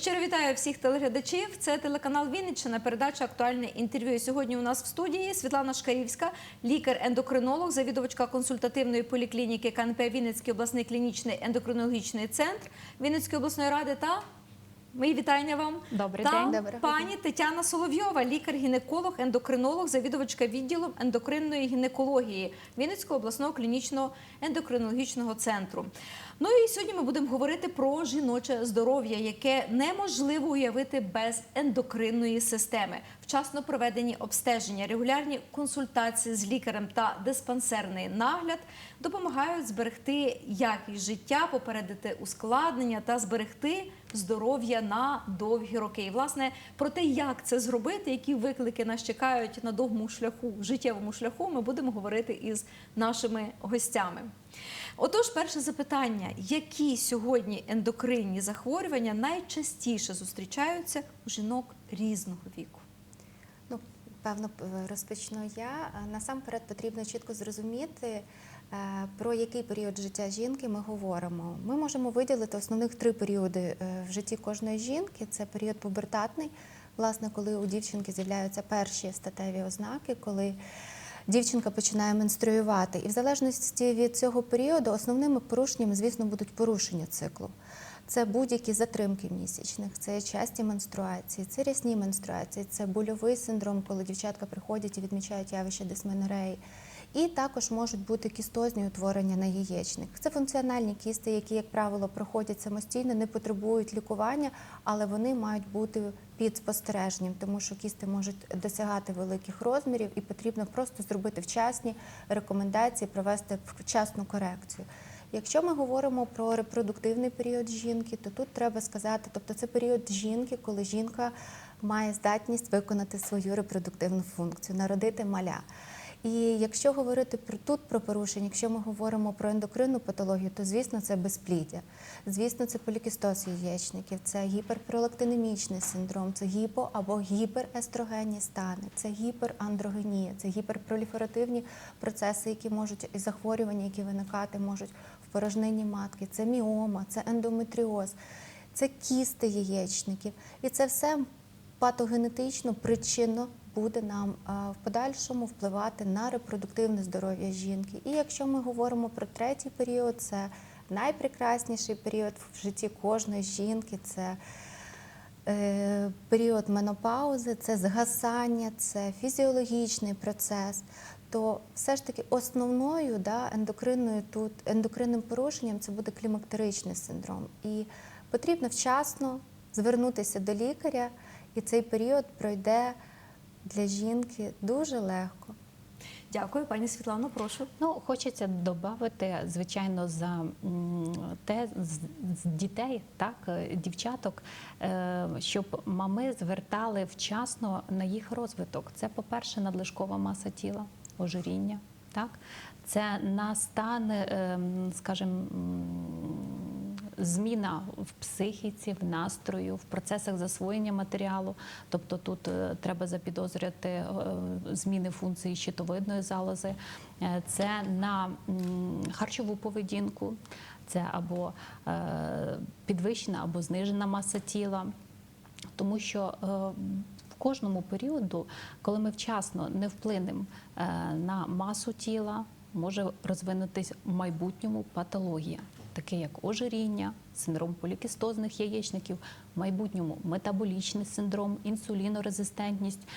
щиро вітаю всіх телеглядачів. Це телеканал Вінниччина, передача актуальне інтерв'ю. І Сьогодні у нас в студії Світлана Шкарівська, лікар-ендокринолог, завідувачка консультативної поліклініки КНП Вінницький обласний клінічний ендокринологічний центр Вінницької обласної ради та Мої вітання вам. Добрий та день. Доброго пані Тетяна Соловйова, лікар-гінеколог, ендокринолог, завідувачка відділу ендокринної гінекології Вінницького обласного клінічного ендокринологічного центру. Ну і сьогодні ми будемо говорити про жіноче здоров'я, яке неможливо уявити без ендокринної системи. Вчасно проведені обстеження, регулярні консультації з лікарем та диспансерний нагляд допомагають зберегти якість життя, попередити ускладнення та зберегти здоров'я на довгі роки. І власне про те, як це зробити, які виклики нас чекають на довгому шляху, життєвому шляху, ми будемо говорити із нашими гостями. Отож, перше запитання: які сьогодні ендокринні захворювання найчастіше зустрічаються у жінок різного віку? Ну, певно, розпочну я. Е, Насамперед потрібно чітко зрозуміти, е, про який період життя жінки ми говоримо. Ми можемо виділити основних три періоди е, в житті кожної жінки. Це період пубертатний, власне, коли у дівчинки з'являються перші статеві ознаки, коли дівчинка починає менструювати. І в залежності від цього періоду основними порушеннями, звісно, будуть порушення циклу. Це будь-які затримки місячних, це часті менструації, це рясні менструації, це больовий синдром, коли дівчатка приходять і відмічають явище дисменореї. І також можуть бути кістозні утворення на яєчник. Це функціональні кісти, які, як правило, проходять самостійно, не потребують лікування, але вони мають бути під спостереженням, тому що кісти можуть досягати великих розмірів, і потрібно просто зробити вчасні рекомендації, провести вчасну корекцію. Якщо ми говоримо про репродуктивний період жінки, то тут треба сказати, тобто це період жінки, коли жінка має здатність виконати свою репродуктивну функцію, народити маля. І якщо говорити про тут про порушення, якщо ми говоримо про ендокринну патологію, то звісно це безпліддя. Звісно, це полікістоз яєчників, це гіперпролактинемічний синдром, це гіпо або гіперестрогенні стани, це гіперандрогенія, це гіперпроліферативні процеси, які можуть і захворювання, які виникати можуть в порожнині матки, це міома, це ендометріоз, це кісти яєчників. І це все патогенетично, причинно буде нам в подальшому впливати на репродуктивне здоров'я жінки. І якщо ми говоримо про третій період, це найпрекрасніший період в житті кожної жінки. Це е, період менопаузи, це згасання, це фізіологічний процес. То все ж таки основною да, ендокринною тут ендокринним порушенням це буде клімактеричний синдром. І потрібно вчасно звернутися до лікаря, і цей період пройде для жінки дуже легко. Дякую, пані Світлано. Прошу. Ну, хочеться додати, звичайно, за те з, з дітей, так, е, дівчаток, е, щоб мами звертали вчасно на їх розвиток. Це, по-перше, надлишкова маса тіла, ожиріння, так? Це на стан, ем, скажімо, зміна в психіці, в настрою, в процесах засвоєння матеріалу. Тобто тут е, треба запідозрювати е, зміни функції щитовидної залози. Е, Це на харчову поведінку, це або підвищена або знижена маса тіла. Тому що в кожному періоду, коли ми вчасно не вплинемо на масу тіла, може розвинутись в майбутньому патологія, таке як ожиріння, синдром полікістозних яєчників, в майбутньому метаболічний синдром, інсулінорезистентність,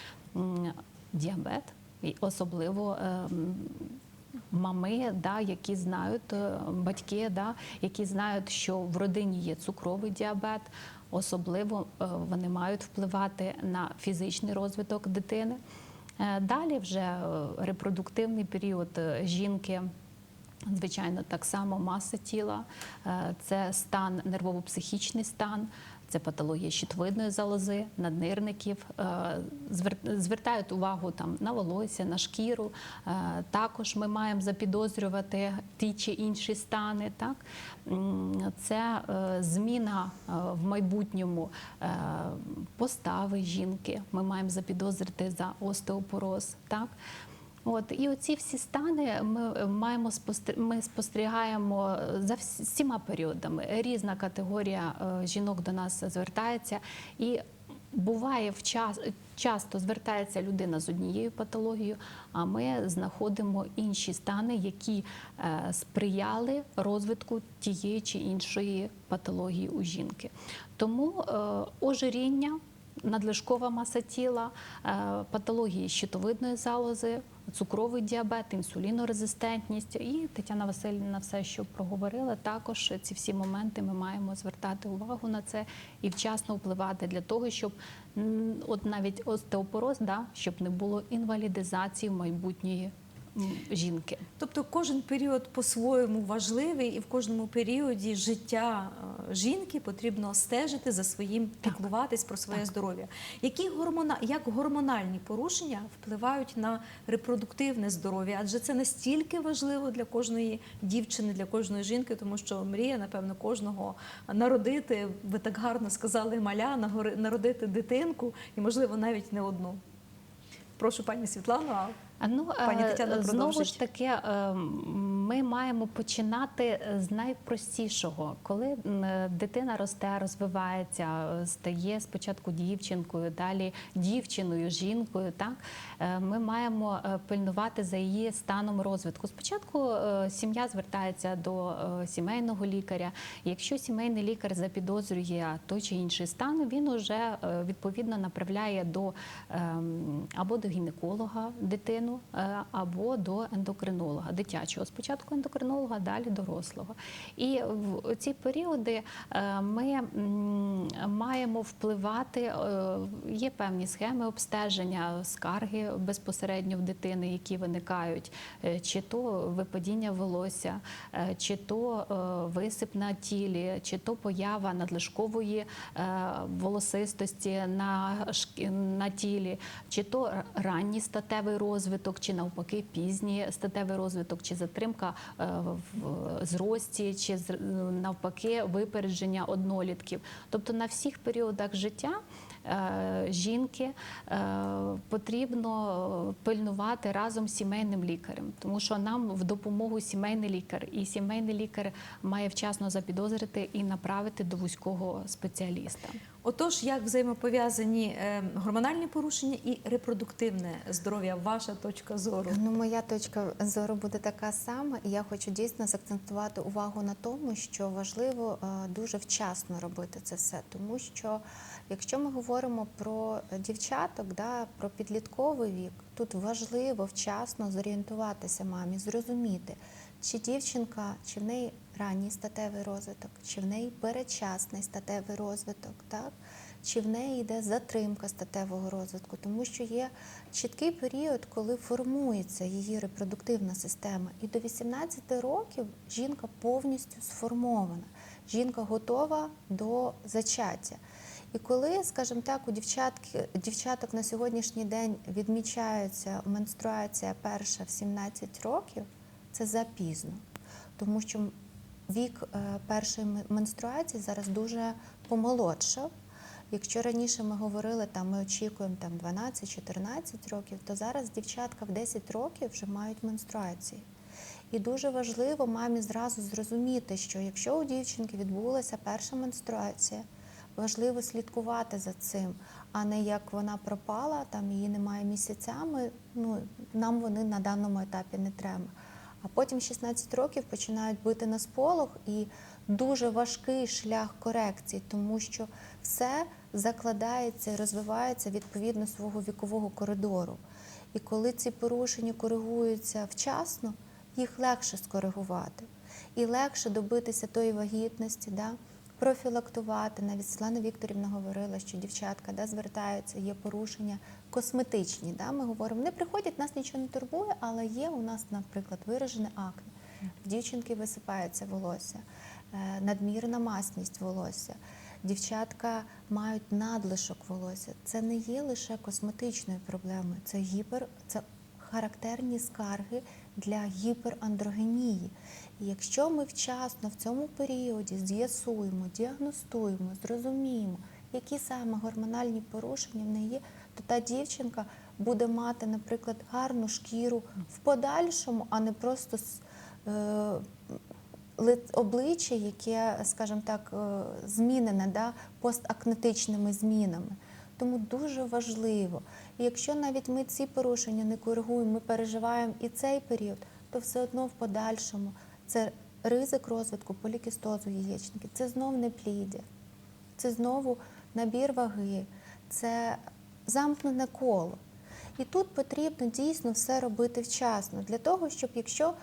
діабет і особливо. е, Мами, да, які знають, е, батьки, да, які знають, що в родині є цукровий діабет, особливо е, вони мають впливати на фізичний розвиток дитини. Далі вже репродуктивний період жінки. Звичайно, так само маса тіла, е, це стан, нервово-психічний стан, це патологія щитовидної залози, наднирників. Е, Звертають увагу там на волосся, на шкіру. Е, Також ми маємо запідозрювати ті чи інші стани. Так? Це зміна в майбутньому постави жінки. Ми маємо запідозрити за остеопороз. Так? От і оці всі стани ми е, маємо ми спостерігаємо за всі- всіма періодами. Різна категорія е, жінок до нас звертається і. Буває в час часто звертається людина з однією патологією, а ми знаходимо інші стани, які е, сприяли розвитку тієї чи іншої патології у жінки. Тому е, ожиріння надлишкова маса тіла, е, патології щитовидної залози, цукровий діабет, інсулінорезистентність. І Тетяна Васильівна все, що проговорила, також ці всі моменти ми маємо звертати увагу на це і вчасно впливати для того, щоб от навіть остеопороз, да, щоб не було інвалідизації майбутньої м, жінки. Тобто кожен період по-своєму важливий, і в кожному періоді життя е, жінки потрібно стежити за своїм, піклуватись про своє здоров'я. Які гормона, як гормональні порушення впливають на репродуктивне здоров'я? Адже це настільки важливо для кожної дівчини, для кожної жінки, тому що мрія, напевно, кожного народити, ви так гарно сказали, маля, народити дитинку і, можливо, навіть не одну. Прошу, пані Світлану. Ну, Пані е, Тетяна, знову ж таки, е, ми маємо починати з найпростішого, коли е, дитина росте, розвивається, стає спочатку дівчинкою, далі дівчиною, жінкою. Так ми маємо е, пильнувати за її станом розвитку. Спочатку е, сім'я звертається до е, сімейного лікаря. Якщо сімейний лікар запідозрює той чи інший стан, він уже е, відповідно направляє до ем, або до гінеколога дитину, е, або до ендокринолога дитячого. Спочатку ендокринолога, далі дорослого. І в ці періоди е, ми маємо впливати. е, Є певні схеми обстеження, скарги безпосередньо в дитини, які виникають, е, чи то випадіння волосся, е, чи то е, висип на тілі, чи то поява надлишкової волосистості на, на тілі, чи то ранній статевий розвиток, чи навпаки пізній статевий розвиток, чи затримка в зрості, чи навпаки випередження однолітків. Тобто на всіх періодах життя жінки е, потрібно пильнувати разом з сімейним лікарем, тому що нам в допомогу сімейний лікар, і сімейний лікар має вчасно запідозрити і направити до вузького спеціаліста. Отож, як взаємопов'язані е, гормональні порушення і репродуктивне здоров'я, ваша точка зору? Ну, моя точка зору буде така сама, і я хочу дійсно заакцентувати увагу на тому, що важливо е, дуже вчасно робити це все. Тому що якщо ми говоримо про дівчаток, да, про підлітковий вік, тут важливо вчасно зорієнтуватися мамі, зрозуміти, чи дівчинка, чи в неї ранній статевий розвиток, чи в неї передчасний статевий розвиток, так? чи в неї йде затримка статевого розвитку, тому що є чіткий період, коли формується її репродуктивна система. І до 18 років жінка повністю сформована, жінка готова до зачаття. І коли, скажімо так, у дівчатки, дівчаток на сьогоднішній день відмічається менструація перша в 17 років, це запізно. Тому що вік е, першої менструації зараз дуже помолодшав. Якщо раніше ми говорили, там ми очікуємо там 12-14 років, то зараз дівчатка в 10 років вже мають менструації. І дуже важливо мамі зразу зрозуміти, що якщо у дівчинки відбулася перша менструація, важливо слідкувати за цим, а не як вона пропала, там її немає місяцями. Ну нам вони на даному етапі не треба. А потім 16 років починають бити на сполох і дуже важкий шлях корекції, тому що все закладається і розвивається відповідно свого вікового коридору. І коли ці порушення коригуються вчасно, їх легше скоригувати і легше добитися тої вагітності, да? Профілактувати. Навіть Світлана Вікторівна говорила, що дівчатка да, звертаються, є порушення косметичні. Да? Ми говоримо, не приходять, нас нічого не турбує, але є у нас, наприклад, виражене акне. В дівчинки висипається волосся, е, надмірна масність волосся. Дівчатка мають надлишок волосся. Це не є лише косметичною проблемою, це гіпер, це характерні скарги для гіперандрогенії. І якщо ми вчасно в цьому періоді з'ясуємо, діагностуємо, зрозуміємо, які саме гормональні порушення в неї є, то та дівчинка буде мати, наприклад, гарну шкіру в подальшому, а не просто е, обличчя, яке, скажімо так, е, змінене да, постакнетичними змінами. Тому дуже важливо. Якщо навіть ми ці порушення не коригуємо, ми переживаємо і цей період, то все одно в подальшому це ризик розвитку полікістозу яєчників, це знов непліддя, це знову набір ваги, це замкнене коло. І тут потрібно дійсно все робити вчасно для того, щоб якщо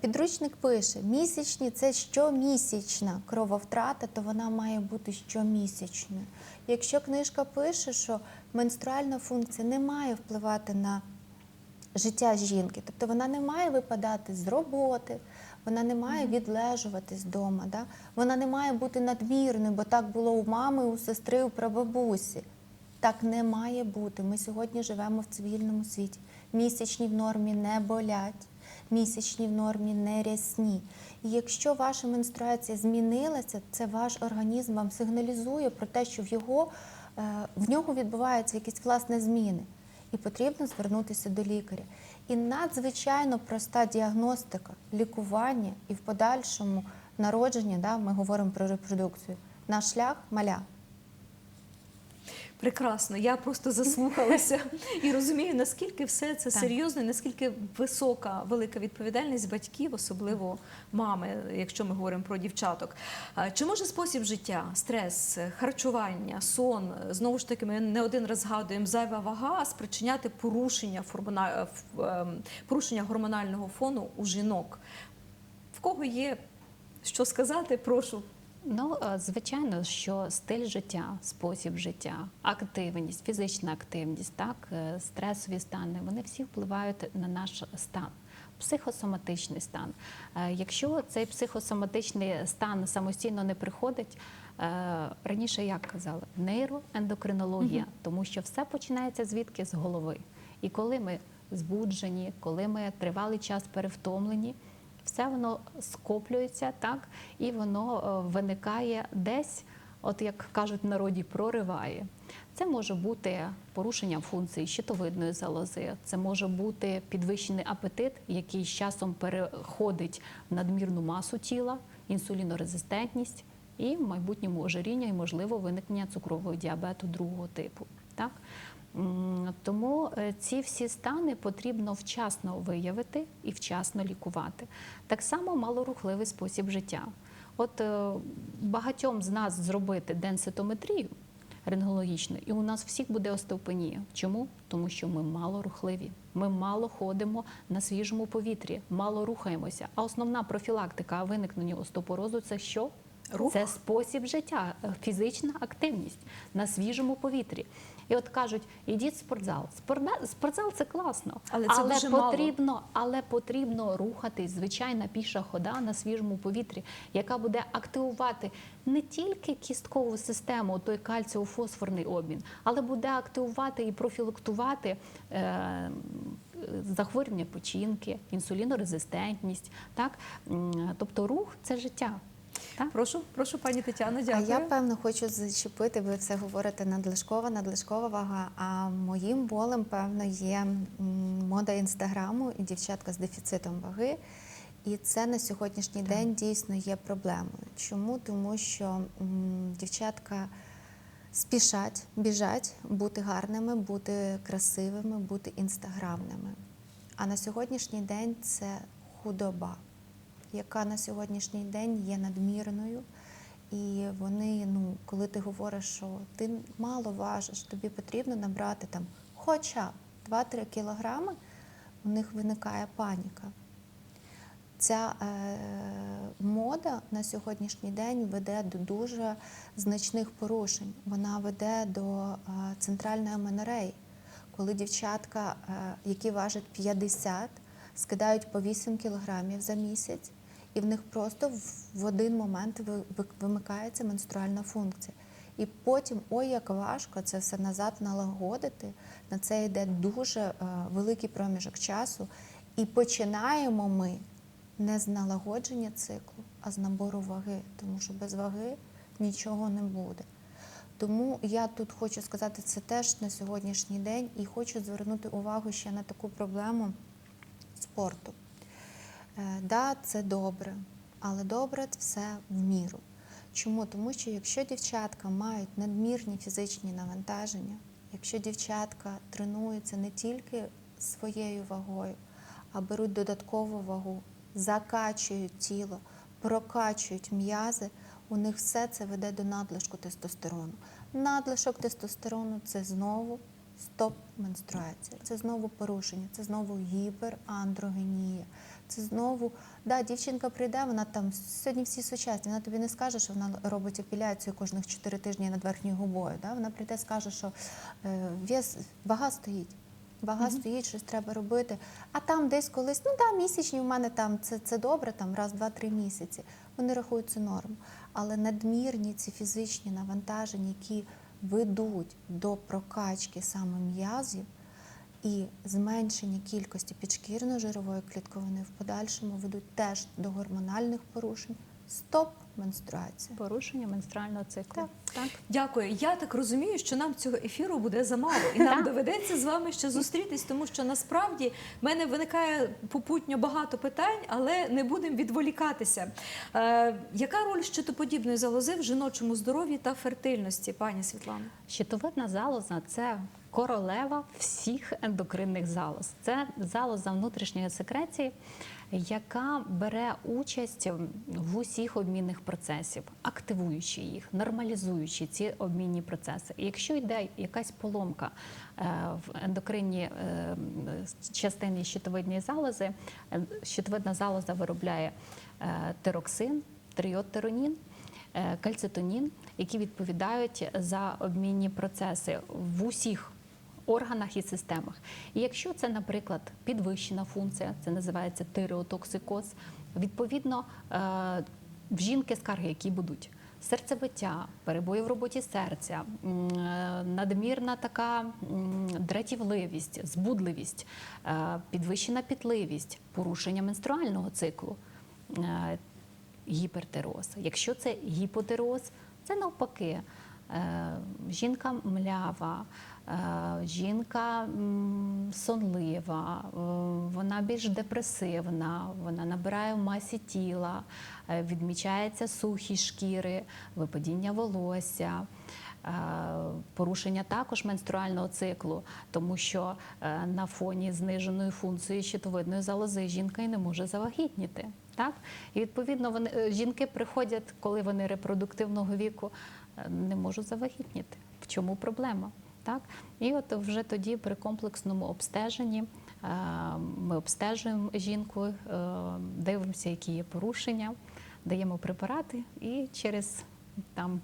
підручник пише місячні це щомісячна крововтрата, то вона має бути щомісячною. Якщо книжка пише, що менструальна функція не має впливати на життя жінки, тобто вона не має випадати з роботи, вона не має відлежуватись вдома, да? вона не має бути надмірною, бо так було у мами, у сестри, у прабабусі. Так не має бути. Ми сьогодні живемо в цивільному світі. Місячні в нормі не болять, місячні в нормі не рясні. І якщо ваша менструація змінилася, це ваш організм вам сигналізує про те, що в його е, в нього відбуваються якісь власне зміни, і потрібно звернутися до лікаря. І надзвичайно проста діагностика, лікування і в подальшому народження, да, ми говоримо про репродукцію. Наш шлях маля. Прекрасно, я просто заслухалася і розумію, наскільки все це Так. серйозно, і наскільки висока, велика відповідальність батьків, особливо мами, якщо ми говоримо про дівчаток. Чи може спосіб життя, стрес, харчування, сон, знову ж таки, ми не один раз згадуємо зайва вага спричиняти порушення, формона- ем, порушення гормонального фону у жінок? В кого є що сказати, прошу. Ну, е, звичайно, що стиль життя, спосіб життя, активність, фізична активність, так, е, стресові стани, вони всі впливають на наш стан. Психосоматичний стан. Е, Якщо цей психосоматичний стан самостійно не приходить, раніше як казали, нейроендокринологія, тому що все починається звідки з голови. І коли ми збуджені, коли ми тривалий час перевтомлені, все воно скоплюється так, і воно е, виникає десь, от як кажуть в народі, прориває. Це може бути порушення функції щитовидної залози, це може бути підвищений апетит, який з часом переходить в надмірну масу тіла, інсулінорезистентність і в майбутньому ожиріння і можливо виникнення цукрового діабету другого типу. Так? Тому е, ці всі стани потрібно вчасно виявити і вчасно лікувати. Так само малорухливий спосіб життя. От е, багатьом з нас зробити денситометрію рентгенологічну, і у нас всіх буде остеопенія. Чому? Тому що ми мало рухливі. Ми мало ходимо на свіжому повітрі, мало рухаємося. А основна профілактика виникнення остеопорозу це що? Рух. Це спосіб життя, е, фізична активність на свіжому повітрі. І от кажуть, ідіть в спортзал. Спортзал це класно, Але це дуже мало. потрібно, але потрібно рухатись. Звичайна піша хода на свіжому повітрі, яка буде активувати не тільки кісткову систему, той кальціофосфорний обмін, але буде активувати і профілактувати. Е- Захворювання печінки, інсулінорезистентність, так тобто рух це життя. Так? Прошу, прошу, пані Тетяно, А я певно хочу зачепити, ви все говорите надлишкова, надлишкова вага. А моїм болем, певно, є мода інстаграму і дівчатка з дефіцитом ваги. І це на сьогоднішній день дійсно є проблемою. Чому? Тому що м, дівчатка спішать, біжать бути гарними, бути красивими, бути інстаграмними. А на сьогоднішній день це худоба, яка на сьогоднішній день є надмірною. І вони, ну, коли ти говориш, що ти мало важиш, тобі потрібно набрати там хоча б 2-3 кілограми, у них виникає паніка. Ця е, мода на сьогоднішній день веде до дуже значних порушень. Вона веде до е, центральної аменореї, коли дівчатка, е, які важать 50, скидають по 8 кілограмів за місяць, і в них просто в, один момент ви- ви- вимикається менструальна функція. І потім, ой, як важко це все назад налагодити. На це йде дуже е, великий проміжок часу. І починаємо ми не з налагодження циклу, а з набору ваги, тому що без ваги нічого не буде. Тому я тут хочу сказати це теж на сьогоднішній день і хочу звернути увагу ще на таку проблему спорту. Е, Да, це добре, але добре все в міру. Чому? Тому що якщо дівчатка мають надмірні фізичні навантаження, якщо дівчатка тренуються не тільки своєю вагою, а беруть додаткову вагу, закачують тіло, прокачують м'язи, у них все це веде до надлишку тестостерону. Надлишок тестостерону це знову стоп менструація, це знову порушення, це знову гіперандрогенія. Це знову, да, дівчинка прийде, вона там сьогодні всі сучасні. Вона тобі не скаже, що вона робить епіляцію кожних 4 тижні над верхньою губою. Да? Вона прийде, скаже, що е, вес, вага стоїть. Вага стоїть, щось треба робити. А там десь колись, ну да, місячні в мене там це, це добре, там раз, два, три місяці. Вони рахуються норму. Але надмірні ці фізичні навантаження, які ведуть до прокачки саме м'язів і зменшення кількості підшкірно-жирової клітковини в подальшому ведуть теж до гормональних порушень. Стоп менструація. Порушення менструального циклу. Так. так. Дякую. Я так розумію, що нам цього ефіру буде замало, і нам доведеться з вами ще зустрітись, тому що насправді в мене виникає попутньо багато питань, але не будемо відволікатися. Е, яка роль щитоподібної залози в жіночому здоров'ї та фертильності, пані Світлано? Щитовидна залоза це королева всіх ендокринних залоз. Це залоза внутрішньої секреції, яка бере участь в усіх обмінних процесів, активуючи їх, нормалізуючи ці обмінні процеси. І якщо йде якась поломка е, в ендокринній е, частині щитовидної залози, е, щитовидна залоза виробляє тироксин, тріотеронін, кальцитонін, які відповідають за обмінні процеси в усіх органах і системах. І якщо це, наприклад, підвищена функція, це називається тиреотоксикоз, відповідно е, в жінки скарги, які будуть. Серцебиття, перебої в роботі серця, е, надмірна така дратівливість, збудливість, е, підвищена пітливість, порушення менструального циклу, гіпертироз. Якщо це гіпотироз, це навпаки. Жінка млява, жінка сонлива, е, вона більш депресивна, вона набирає в масі тіла, е, відмічається сухі шкіри, випадіння волосся. е, Порушення також менструального циклу, тому що е, на фоні зниженої функції щитовидної залози жінка і не може завагітніти. Так? І відповідно вони е, жінки приходять, коли вони репродуктивного віку, е, не можуть завагітніти. В чому проблема? Так? І от вже тоді при комплексному обстеженні е, ми обстежуємо жінку, е, дивимося, які є порушення, даємо препарати і через там.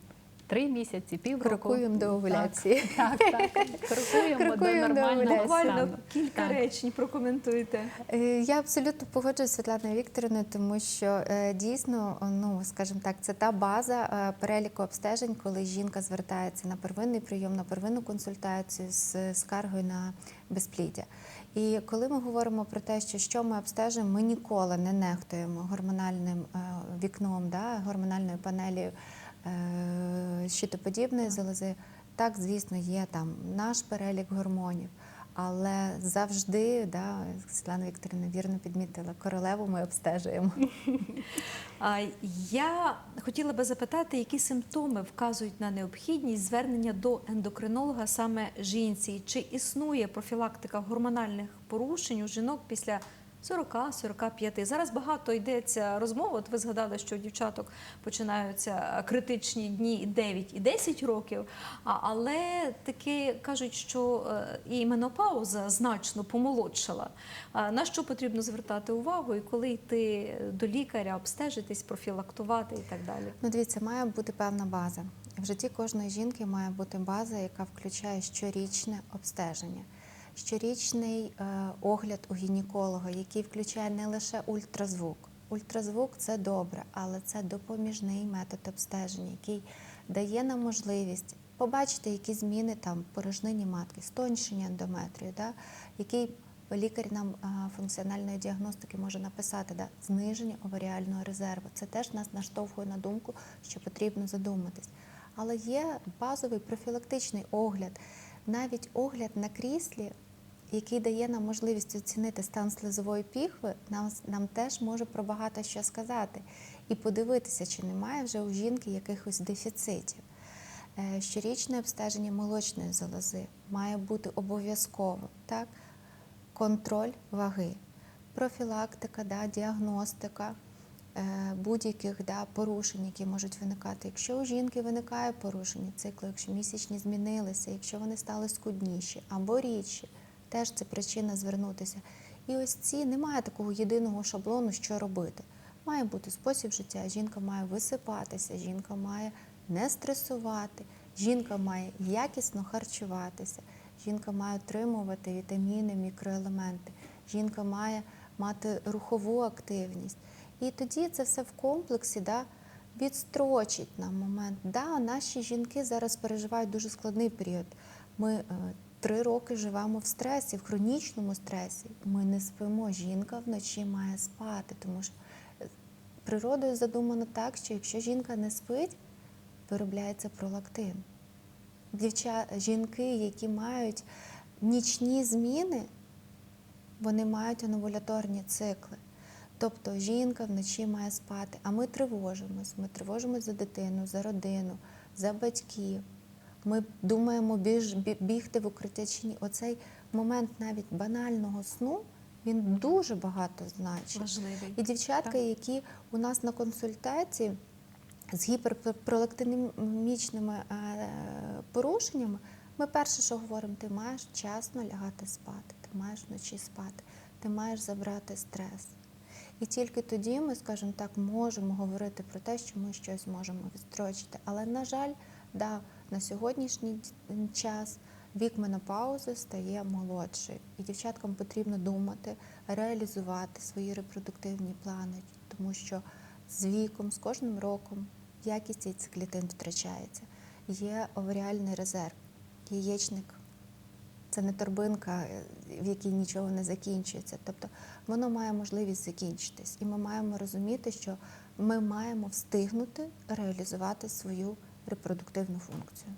Три місяці, півроку. Крокуємо до овуляції. Так, так, так. Крокуємо, Крокуємо до нормального. Буквально стану. кілька Так. речень прокоментуйте. Е, Я абсолютно погоджуюсь з Світланою Вікторівною, тому що е, дійсно, ну скажімо так, це та база е, переліку обстежень, коли жінка звертається на первинний прийом, на первинну консультацію з скаргою на безпліддя. І коли ми говоримо про те, що що ми обстежуємо, ми ніколи не нехтуємо гормональним вікном, да, гормональною панелью е, щитоподібної залози. Так, звісно, є там наш перелік гормонів. Але завжди, да, Світлана Вікторівна вірно підмітила, королеву ми обстежуємо. Я хотіла би запитати, які симптоми вказують на необхідність звернення до ендокринолога саме жінці? Чи існує профілактика гормональних порушень у жінок після 40-45? Зараз багато йдеться розмов. От ви згадали, що у дівчаток починаються критичні дні 9 і 10 років. Але таки кажуть, що е, і менопауза значно помолодшала. На що потрібно звертати увагу і коли йти до лікаря, обстежитись, профілактувати і так далі? Ну, дивіться, має бути певна база. В житті кожної жінки має бути база, яка включає щорічне обстеження, щорічний е, огляд у гінеколога, який включає не лише ультразвук. Ультразвук це добре, але це допоміжний метод обстеження, який дає нам можливість побачити, які зміни там порожнині матки, стоншення ендометрію, да, який лікар нам функціональної діагностики може написати да, зниження оваріального резерву. Це теж нас наштовхує на думку, що потрібно задуматись. Але є базовий профілактичний огляд, навіть огляд на кріслі, який дає нам можливість оцінити стан слизової піхви, нам, нам теж може про багато що сказати і подивитися, чи немає вже у жінки якихось дефіцитів. Е, Щорічне обстеження молочної залози має бути обов'язково, так? контроль ваги, профілактика, да, діагностика будь-яких да, порушень, які можуть виникати. Якщо у жінки виникає порушення циклу, якщо місячні змінилися, якщо вони стали скудніші або рідші, теж це причина звернутися. І ось ці немає такого єдиного шаблону, що робити. Має бути спосіб життя, жінка має висипатися, жінка має не стресувати, жінка має якісно харчуватися, жінка має отримувати вітаміни, мікроелементи, жінка має мати рухову активність. І тоді це все в комплексі да, відстрочить нам момент. Да, наші жінки зараз переживають дуже складний період. Ми е, три роки живемо в стресі, в хронічному стресі. Ми не спимо. Жінка вночі має спати, тому що е, природою задумано так, що якщо жінка не спить, виробляється пролактин. Дівча, жінки, які мають нічні зміни, вони мають ановуляторні цикли. Тобто жінка вночі має спати, а ми тривожимось. Ми тривожимось за дитину, за родину, за батьків. Ми думаємо біж, бігти в укриття чи ні. Оцей момент навіть банального сну він дуже багато значить. Важливий. І дівчатка, Так. які у нас на консультації з гіперпролактинімічними е, порушеннями, ми перше, що говоримо, ти маєш вчасно лягати спати, ти маєш вночі спати, ти маєш забрати стрес. І тільки тоді ми, скажімо так, можемо говорити про те, що ми щось можемо відстрочити. Але, на жаль, да, на сьогоднішній час вік менопаузи стає молодший. І дівчаткам потрібно думати, реалізувати свої репродуктивні плани, тому що з віком, з кожним роком якість яйцеклітин втрачається. Є оваріальний резерв, яєчник це не торбинка, е, в якій нічого не закінчується. Тобто воно має можливість закінчитись. І ми маємо розуміти, що ми маємо встигнути реалізувати свою репродуктивну функцію.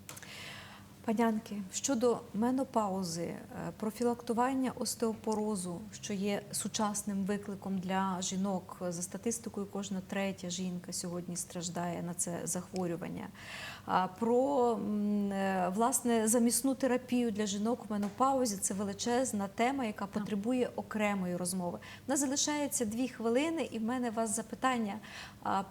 Панянки, щодо менопаузи, е, профілактування остеопорозу, що є сучасним викликом для жінок, за статистикою, кожна третя жінка сьогодні страждає на це захворювання. Про е, власне замісну терапію для жінок у менопаузі це величезна тема, яка потребує окремої розмови. У нас залишається дві хвилини, і в мене вас запитання.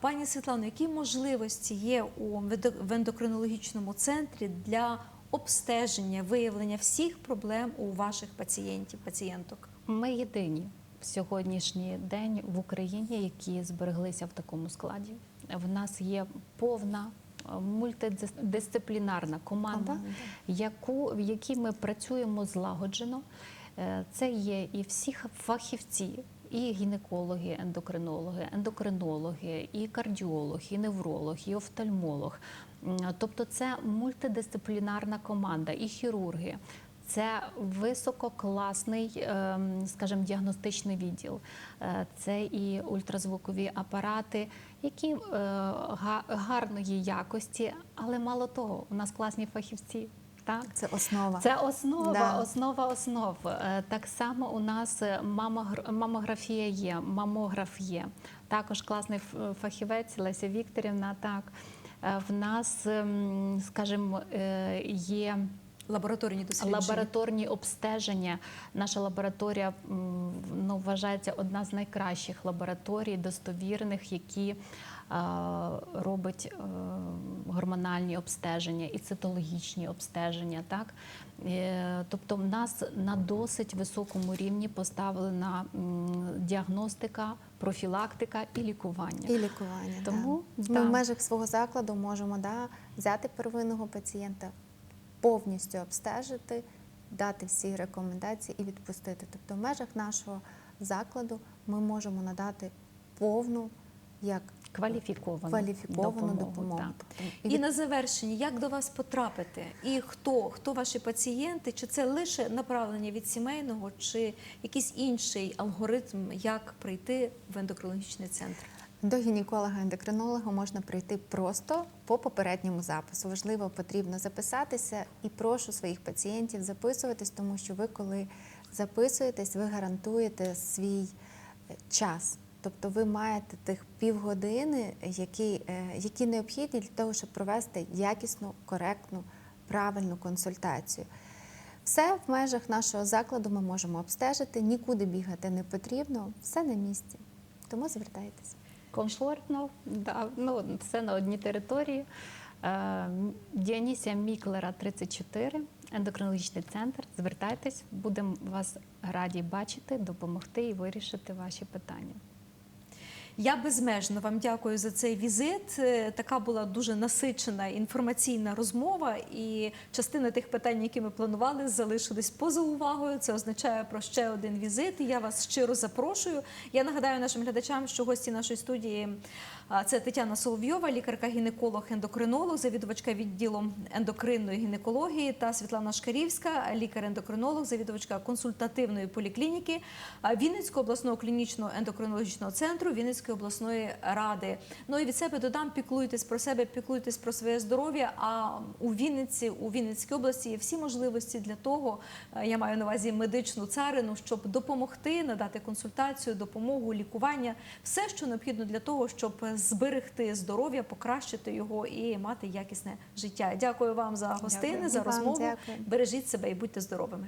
Пані Світлано, які можливості є у в ендокринологічному центрі для обстеження, виявлення всіх проблем у ваших пацієнтів, пацієнток? Ми єдині в сьогоднішній день в Україні, які збереглися в такому складі. В нас є повна е, мультидисциплінарна команда, яку, в якій ми працюємо злагоджено. Е, Це є і всі фахівці, і гінекологи, ендокринологи, ендокринологи, і кардіолог, і невролог, і офтальмолог. Тобто це мультидисциплінарна команда, і хірурги. Це висококласний, ем, скажімо, діагностичний відділ. Е, Це і ультразвукові апарати, які е, гарної якості, але мало того, у нас класні фахівці. Так, Це основа. це основа, Да. основа основ. Е, Так само у нас е, мамографія є, мамограф є. Також класний фахівець Леся Вікторівна. Так Е, в нас, ем, скажімо, є. Лабораторні дослідження. Лабораторні обстеження. Наша лабораторія ну, вважається одна з найкращих лабораторій, достовірних, які робить е, гормональні обстеження і цитологічні обстеження. Так? Е, тобто, в нас на досить високому рівні поставлена діагностика, профілактика і лікування. І лікування. Тому, да. ми да. в межах свого закладу можемо да, взяти первинного пацієнта, повністю обстежити, дати всі рекомендації і відпустити. Тобто, в межах нашого закладу ми можемо надати повну як Кваліфіковану, кваліфіковану допомогу. так. Тобто, І від- на завершення, як до вас потрапити? І хто? Хто ваші пацієнти? Чи це лише направлення від сімейного, чи якийсь інший алгоритм, як прийти в ендокринологічний центр? До гінеколога-ендокринолога можна прийти просто по попередньому запису. Важливо, потрібно записатися і прошу своїх пацієнтів записуватись, тому що ви, коли записуєтесь, ви гарантуєте свій е, час. Тобто ви маєте тих півгодини, які, е, які необхідні для того, щоб провести якісну, коректну, правильну консультацію. Все в межах нашого закладу ми можемо обстежити, нікуди бігати не потрібно, все на місці. Тому звертайтеся. Комфортно, да, ну, це на одній території. Е, Діонісія Міклера 34, ендокринологічний центр. Звертайтесь, будемо вас раді бачити, допомогти і вирішити ваші питання. Я безмежно вам дякую за цей візит. Е, Така була дуже насичена інформаційна розмова, і частина тих питань, які ми планували, залишились поза увагою. Це означає про ще один візит. Я вас щиро запрошую. Я нагадаю нашим глядачам, що гості нашої студії це Тетяна Соловйова, лікарка-гінеколог, ендокринолог, завідувачка відділу ендокринної гінекології, та Світлана Шкарівська, лікар-ендокринолог, завідувачка консультативної поліклініки Вінницького обласного клінічного ендокринологічного центру Вінницької обласної ради. Ну і від себе додам, піклуйтесь про себе, піклуйтесь про своє здоров'я. А у Вінниці, у Вінницькій області є всі можливості для того, е, я маю на увазі медичну царину, щоб допомогти, надати консультацію, допомогу, лікування, все, що необхідно для того, щоб зберегти здоров'я, покращити його і мати якісне життя. Дякую вам за гостини, Дякую. за розмову. дякую. Бережіть себе і будьте здоровими.